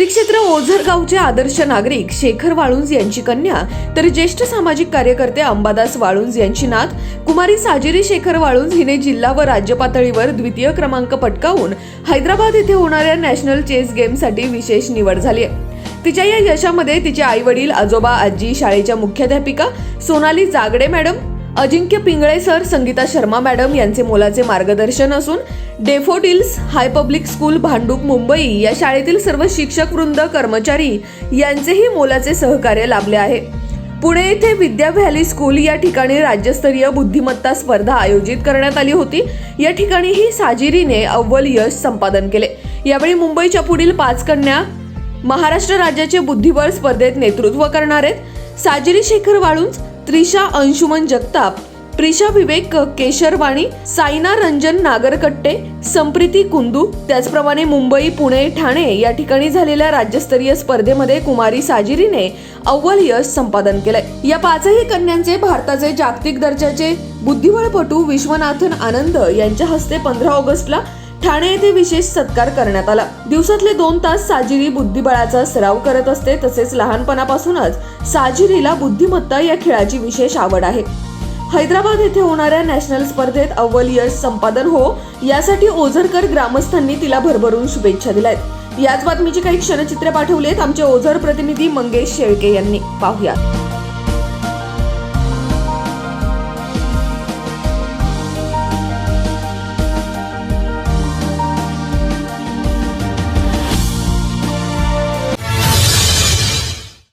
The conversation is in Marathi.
श्री क्षेत्र ओझर गावचे आदर्श नागरिक शेखर वाळुंज यांची कन्या तर ज्येष्ठ सामाजिक कार्यकर्ते अंबादास वाळुंज यांची नात कुमारी साजिरी शेखर वाळुंज हिने जिल्हा व राज्य पातळीवर द्वितीय क्रमांक पटकावून हैदराबाद येथे होणाऱ्या नॅशनल चेस गेमसाठी विशेष निवड झाली आहे. तिच्या या यशामध्ये तिचे आई वडील आजोबा आजी शाळेच्या मुख्याध्यापिका Sonali Jagde madam Ajinkya Pingle sir Sangeeta Sharma madam यांचे मोलाचे मार्गदर्शन असून Daffodils high public school Bhandup Mumbai या शाळेतील सर्व शिक्षक वृंद कर्मचारी यांचेही मोलाचे सहकार्य लाभले आहे. पुणे येथे विद्या व्हॅली स्कूल या ठिकाणी राज्यस्तरीय बुद्धिमत्ता स्पर्धा आयोजित करण्यात आली होती. या ठिकाणीही साजिरीने अव्वल यश संपादन केले. यावेळी मुंबईच्या पुढील पाच कन्या महाराष्ट्र राज्याचे बुद्धिबळ स्पर्धेत नेतृत्व करणार आहेत. साजिरी शेखर वाळुंज त्रिशा अंशुमन जगताप प्रिशा विवेक केशरवाणी सायना रंजन नागरकट्टे संप्रीती कुंदू त्याचप्रमाणे मुंबई पुणे ठाणे या ठिकाणी झालेल्या राज्यस्तरीय स्पर्धेमध्ये कुमारी साजिरीने अव्वल यश संपादन केलंय. या पाचही कन्यांचे भारताचे जागतिक दर्जाचे बुद्धिबळपटू विश्वनाथन आनंद यांच्या हस्ते पंधरा ऑगस्टला ठाणे येथे विशेष सत्कार करण्यात आला. दिवसातले दोन तास साजिरी बुद्धिबळाचा सराव करत असते तसेच लहानपणापासूनच साजिरीला बुद्धिमत्ता या खेळाची विशेष आवड आहे. हैदराबाद येथे होणाऱ्या नॅशनल स्पर्धेत अव्वल यश संपादन हो यासाठी ओझरकर ग्रामस्थांनी तिला भरभरून शुभेच्छा दिल्यात. याच बातमीची काही क्षणचित्रे पाठवली आहेत आमचे ओझर प्रतिनिधी मंगेश शेळके यांनी. पाहुयात.